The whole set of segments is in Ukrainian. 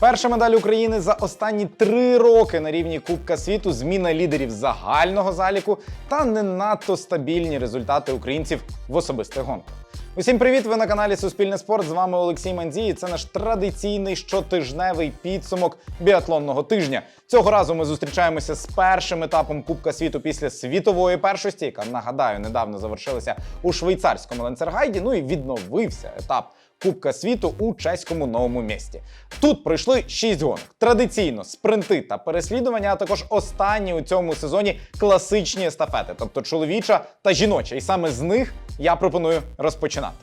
Перша медаль України за останні три роки на рівні Кубка світу, зміна лідерів загального заліку та не надто стабільні результати українців в особистих гонках. Усім привіт! Ви на каналі Суспільне Спорт. З вами Олексій Мандзій. і Це наш традиційний щотижневий підсумок біатлонного тижня. Цього разу ми зустрічаємося з першим етапом Кубка світу після світової першості, яка нагадаю недавно завершилася у швейцарському ланцергайді. Ну і відновився етап. Кубка світу у чеському новому місті. Тут пройшли шість гонок. Традиційно спринти та переслідування, а також останні у цьому сезоні класичні естафети, тобто чоловіча та жіноча. І саме з них я пропоную розпочинати.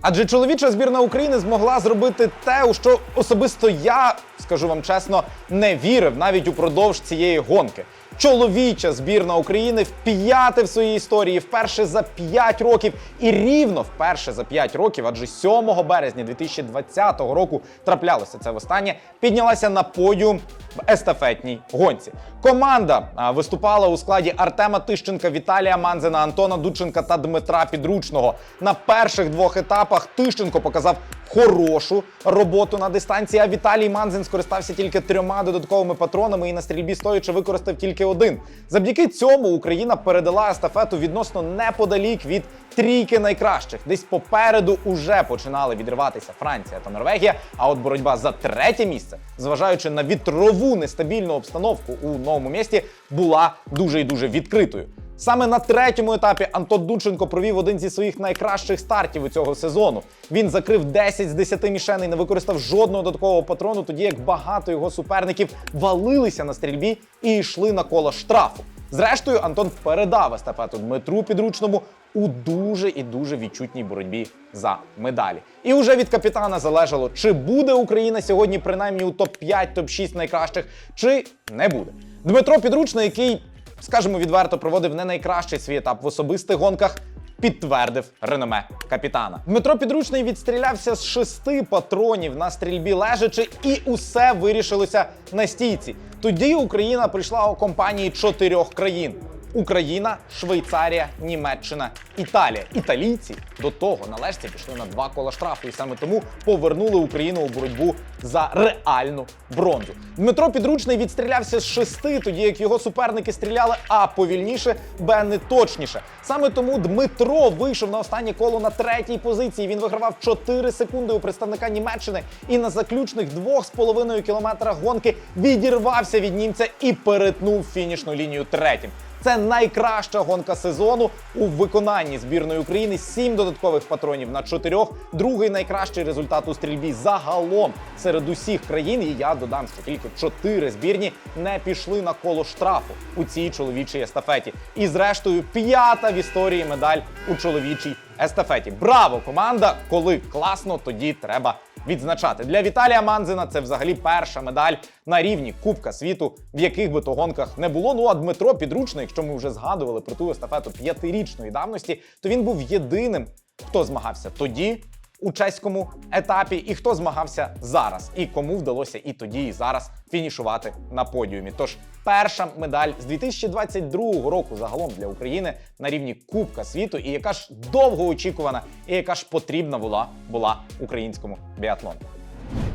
Адже чоловіча збірна України змогла зробити те, у що особисто я, скажу вам чесно, не вірив навіть упродовж цієї гонки. Чоловіча збірна України вп'яте в своїй історії вперше за 5 років і рівно вперше за 5 років, адже 7 березня 2020 року траплялося це востаннє, піднялася на подіум в естафетній гонці. Команда виступала у складі Артема Тищенка, Віталія Манзена, Антона Дудченка та Дмитра Підручного. На перших двох етапах Тищенко показав хорошу роботу на дистанції. А Віталій Манзин скористався тільки трьома додатковими патронами і на стрільбі стоячи використав тільки один. Завдяки цьому Україна передала естафету відносно неподалік від трійки найкращих. Десь попереду уже починали відриватися Франція та Норвегія. А от боротьба за третє місце, зважаючи на вітрову нестабільну обстановку у новому місті, була дуже і дуже відкритою. Саме на третьому етапі Антон Дудченко провів один зі своїх найкращих стартів у цього сезону. Він закрив 10 з 10 мішеней, не використав жодного додаткового патрону, тоді як багато його суперників валилися на стрільбі і йшли на коло штрафу. Зрештою, Антон передав естафету Дмитру Підручному у дуже і дуже відчутній боротьбі за медалі. І вже від капітана залежало, чи буде Україна сьогодні принаймні у топ-5, топ-6 найкращих, чи не буде. Дмитро Підручний, який скажімо відверто, проводив не найкращий свій етап в особистих гонках. Підтвердив реноме капітана. Дмитро Підручний відстрілявся з шести патронів на стрільбі лежачи, і усе вирішилося на стійці. Тоді Україна прийшла у компанії чотирьох країн: Україна, Швейцарія, Німеччина, Італія. Італійці до того належці пішли на два кола штрафу, і саме тому повернули Україну у боротьбу за реальну бронзу. Дмитро Підручний відстрілявся з шести, тоді як його суперники стріляли а повільніше, б не точніше. Саме тому Дмитро вийшов на останнє коло на третій позиції. Він вигравав 4 секунди у представника Німеччини і на заключних 2,5 кілометрах гонки відірвався від німця і перетнув фінішну лінію третім. Це найкраща гонка сезону у виконанні збірної України. Сім додаткових патронів на чотирьох. Другий найкращий результат у стрільбі загалом серед усіх країн. І я додам, що тільки чотири збірні не пішли на коло штрафу у цій чоловічій естафеті. І зрештою, п'ята в історії медаль у чоловічій естафеті. Браво, команда! Коли класно, тоді треба відзначати. Для Віталія Манзина це взагалі перша медаль на рівні Кубка світу, в яких би то гонках не було. Ну а Дмитро Підручний, якщо ми вже згадували про ту естафету п'ятирічної давності, то він був єдиним, хто змагався тоді. У чеському етапі, і хто змагався зараз, і кому вдалося і тоді, і зараз фінішувати на подіумі. Тож перша медаль з 2022 року загалом для України на рівні Кубка світу, і яка ж довгоочікувана, і яка ж потрібна була була українському біатлону.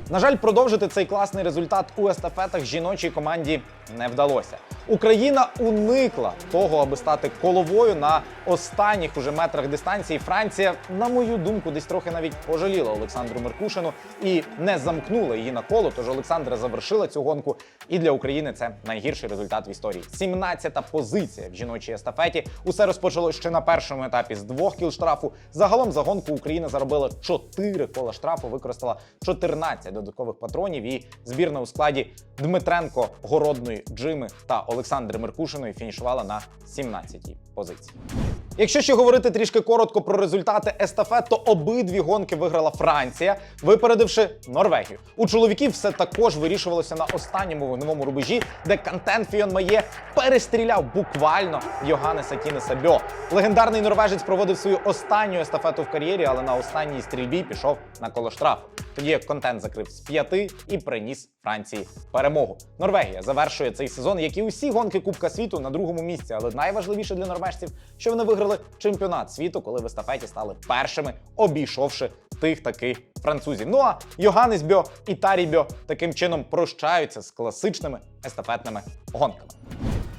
На жаль, продовжити цей класний результат у естафетах жіночій команді не вдалося. Україна уникла того, аби стати коловою на останніх уже метрах дистанції. Франція, на мою думку, десь трохи навіть пожаліла Олександру Меркушину і не замкнула її на коло. Тож Олександра завершила цю гонку. І для України це найгірший результат в історії. 17-та позиція в жіночій естафеті. Усе розпочалось ще на першому етапі з двох кіл штрафу. Загалом за гонку Україна заробила 4 кола штрафу, використала 14 додаткових патронів. І збірна у складі Дмитренко, Городної, Джими та Олександри Меркушиної фінішувала на 17-й позиції. Якщо ще говорити трішки коротко про результати естафет, то обидві гонки виграла Франція, випередивши Норвегію. У чоловіків все також вирішувалося на останньому вогневому рубежі, де Кантен Фіон Має перестріляв буквально Йоганнеса Кінеса Бьо. Легендарний норвежець проводив свою останню естафету в кар'єрі, але на останній стрільбі пішов на коло штрафу. Тоді як контент закрив з п'яти і приніс Франції перемогу. Норвегія завершує цей сезон, як і усі гонки Кубка світу на другому місці. Але найважливіше для норвежців, що вони виграли чемпіонат світу, коли в естафеті стали першими, обійшовши тих таки французів. Ну а Йоганнес Бьо і Тарі Бьо таким чином прощаються з класичними естафетними гонками.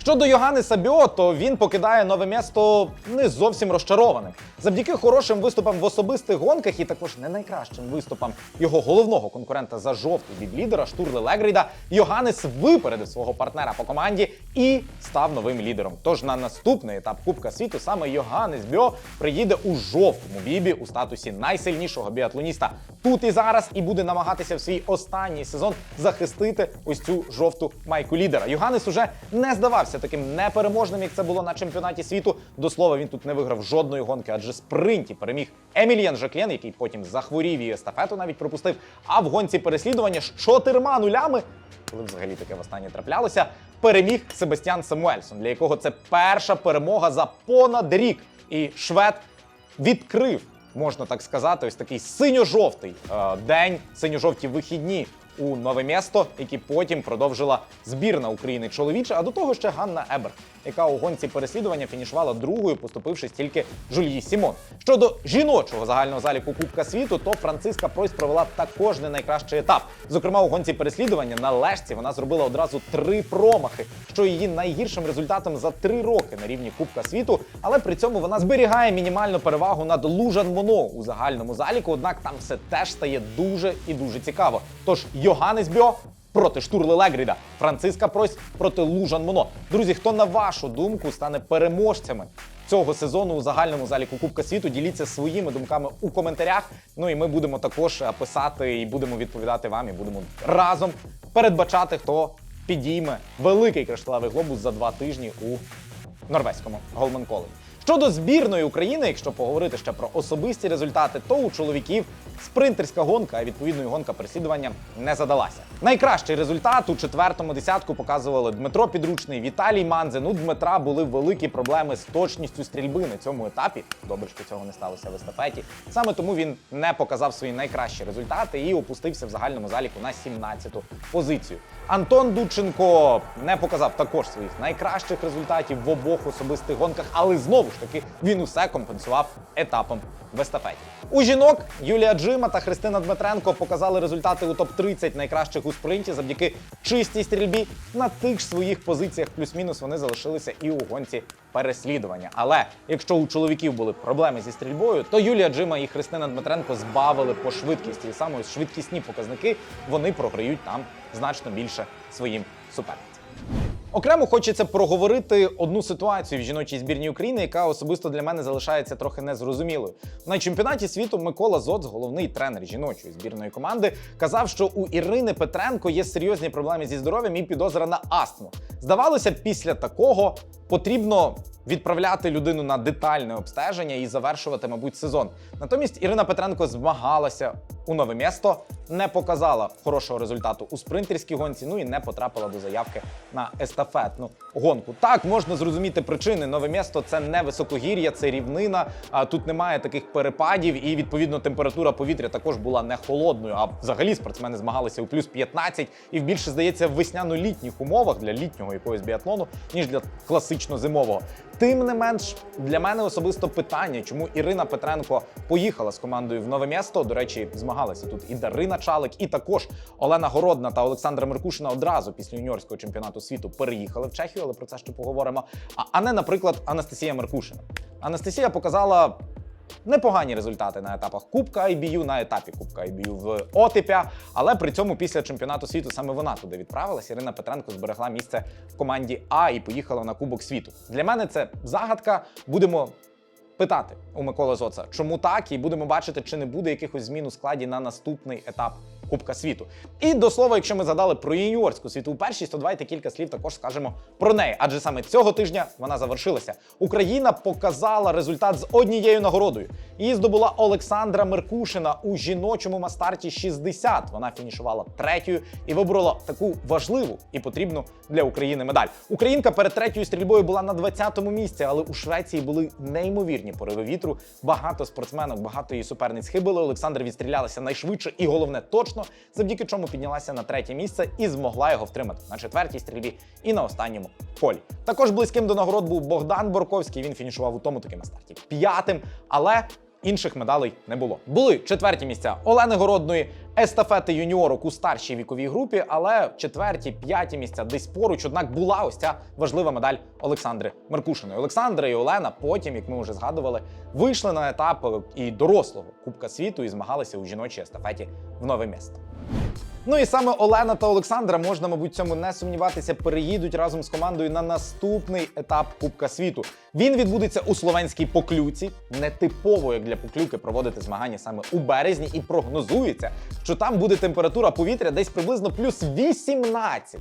Щодо Йоганнеса Бьо, то він покидає нове місто не зовсім розчарованим. Завдяки хорошим виступам в особистих гонках і також не найкращим виступам його головного конкурента за жовтий від лідера Штурли Легріда, Йоганнес випередив свого партнера по команді і став новим лідером. Тож на наступний етап Кубка світу саме Йоганнес Бьо приїде у жовтому бібі у статусі найсильнішого біатлоніста тут і зараз, і буде намагатися в свій останній сезон захистити ось цю жовту майку лідера. Йоганнес уже не здавався таким непереможним, як це було на чемпіонаті світу. До слова, він тут не виграв жодної гонки, адже спринті переміг Еміліан Жаклєн, який потім захворів і естафету навіть пропустив. А в гонці переслідування з чотирма нулями, коли взагалі таке востаннє траплялося, переміг Себастьян Самуельсон, для якого це перша перемога за понад рік. І швед відкрив, можна так сказати, ось такий синьо-жовтий е, день, синьо-жовті вихідні у нове місто, які потім продовжила збірна України чоловіча. А до того ще Ганна Ебер, яка у гонці переслідування фінішувала другою, поступившись тільки Жульї Сімон. Щодо жіночого загального заліку Кубка світу, то Франциска Пройс провела також не найкращий етап. Зокрема, у гонці переслідування на лежці вона зробила одразу три промахи, що її найгіршим результатом за три роки на рівні Кубка світу. Але при цьому вона зберігає мінімальну перевагу над Лужан Моно у загальному заліку. Однак там все теж стає дуже і дуже цікаво. Тож Йоганнес Бьо проти Штурли Легріда, Франциска Пройс проти Лужан Моно. Друзі, хто на вашу думку стане переможцями? Цього сезону у загальному заліку Кубка світу діліться своїми думками у коментарях. Ну і ми будемо також е, писати і будемо відповідати вам. І будемо разом передбачати, хто підійме великий кришталевий глобус за два тижні у норвезькому Голманколі. Щодо збірної України, якщо поговорити ще про особисті результати, то у чоловіків спринтерська гонка, а відповідно гонка переслідування не задалася. Найкращий результат у четвертому десятку показували Дмитро Підручний, Віталій Манзин. У Дмитра були великі проблеми з точністю стрільби на цьому етапі. Добре, що цього не сталося в естафеті. Саме тому він не показав свої найкращі результати і опустився в загальному заліку на 17-ту позицію. Антон Дудченко не показав також своїх найкращих результатів в обох особистих гонках, але знову ж таки він усе компенсував етапом в естафеті. У жінок Юлія Джима та Христина Дмитренко показали результати у топ-30 найкращих у спринті завдяки чистій стрільбі. На тих ж своїх позиціях плюс-мінус вони залишилися і у гонці переслідування. Але якщо у чоловіків були проблеми зі стрільбою, то Юлія Джима і Христина Дмитренко збавили по швидкості. І саме швидкісні показники вони програють там значно більше своїм суперницям. Окремо хочеться проговорити одну ситуацію в жіночій збірній України, яка особисто для мене залишається трохи незрозумілою. На чемпіонаті світу Микола Зоц, головний тренер жіночої збірної команди, казав, що у Ірини Петренко є серйозні проблеми зі здоров'ям і підозра на астму. Здавалося, після такого потрібно відправляти людину на детальне обстеження і завершувати, мабуть, сезон. Натомість Ірина Петренко змагалася у нове місто, не показала хорошого результату у спринтерській гонці, ну і не потрапила до заявки на естафетну гонку. Так можна зрозуміти причини. Нове місто це не високогір'я, це рівнина. А тут немає таких перепадів, і відповідно температура повітря також була не холодною. А взагалі спортсмени змагалися у плюс 15 і в більше здається в весняно-літніх умовах для літнього якогось біатлону, ніж для класично зимового. Тим не менш, для мене особисто питання, чому Ірина Петренко поїхала з командою в нове місто. До речі, змагалися тут і Дарина Чалик, і також Олена Городна та Олександра Меркушина одразу після юніорського чемпіонату світу переїхали в Чехію, але про це ще поговоримо. А, а не, наприклад, Анастасія Меркушина. Анастасія показала. Непогані результати на етапах Кубка IBU, на етапі Кубка IBU в Отипя. Але при цьому після чемпіонату світу саме вона туди відправилась. Ірина Петренко зберегла місце в команді А і поїхала на Кубок світу. Для мене це загадка. Будемо питати у Миколи Зоца, чому так, і будемо бачити, чи не буде якихось змін у складі на наступний етап Кубка світу. І до слова, якщо ми згадали про юніорську світову першість, то давайте кілька слів також скажемо про неї. Адже саме цього тижня вона завершилася. Україна показала результат з однією нагородою. Її здобула Олександра Меркушина у жіночому мастарті 60. Вона фінішувала третьою і виборола таку важливу і потрібну для України медаль. Українка перед третьою стрільбою була на 20-му місці, але у Швеції були неймовірні пориви вітру. Багато спортсменок, багато її суперниць хибили. Олександр відстрілялася найшвидше і головне точно, завдяки чому піднялася на третє місце і змогла його втримати на четвертій стрільбі і на останньому полі. Також близьким до нагород був Богдан Борковський. Він фінішував у тому такими старті п'ятим, але. Інших медалей не було. Були четверті місця Олени Городної, естафети юніорок у старшій віковій групі, але четверті, п'яті місця десь поруч. Однак була ось ця важлива медаль Олександри Меркушиної. Олександра і Олена потім, як ми вже згадували, вийшли на етап і дорослого Кубка світу і змагалися у жіночій естафеті в нове місто. Ну і саме Олена та Олександра, можна, мабуть, цьому не сумніватися, переїдуть разом з командою на наступний етап Кубка світу. Він відбудеться у словенській поклюці. Нетипово, як для поклюки, проводити змагання саме у березні, і прогнозується, що там буде температура повітря десь приблизно плюс 18.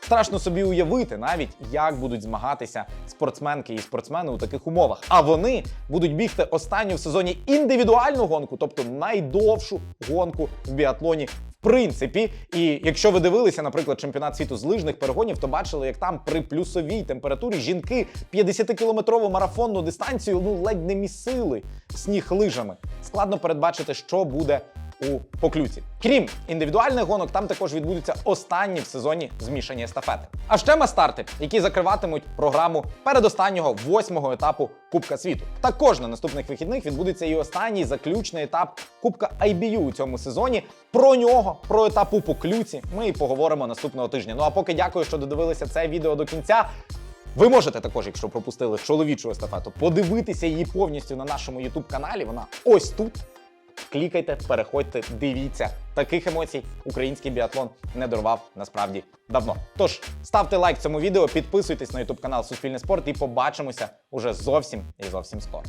Страшно собі уявити навіть, як будуть змагатися спортсменки і спортсмени у таких умовах. А вони будуть бігти останню в сезоні індивідуальну гонку, тобто найдовшу гонку в біатлоні. Принципі, і якщо ви дивилися, наприклад, чемпіонат світу з лижних перегонів, то бачили, як там при плюсовій температурі жінки 50-кілометрову марафонну дистанцію ну ледь не місили сніг лижами. Складно передбачити, що буде у поклюці. Крім індивідуальних гонок, там також відбудуться останні в сезоні змішані естафети. А ще мастарти, які закриватимуть програму передостаннього восьмого етапу Кубка світу. Також на наступних вихідних відбудеться і останній заключний етап Кубка IBU у цьому сезоні. Про нього, про етап у поклюці, ми і поговоримо наступного тижня. Ну а поки дякую, що додивилися це відео до кінця. Ви можете також, якщо пропустили чоловічу естафету, подивитися її повністю на нашому youtube каналі. Вона ось тут. Клікайте, переходьте, дивіться. Таких емоцій український біатлон не дарував насправді давно. Тож ставте лайк цьому відео, підписуйтесь на YouTube канал Суспільне спорт і побачимося уже зовсім і зовсім скоро.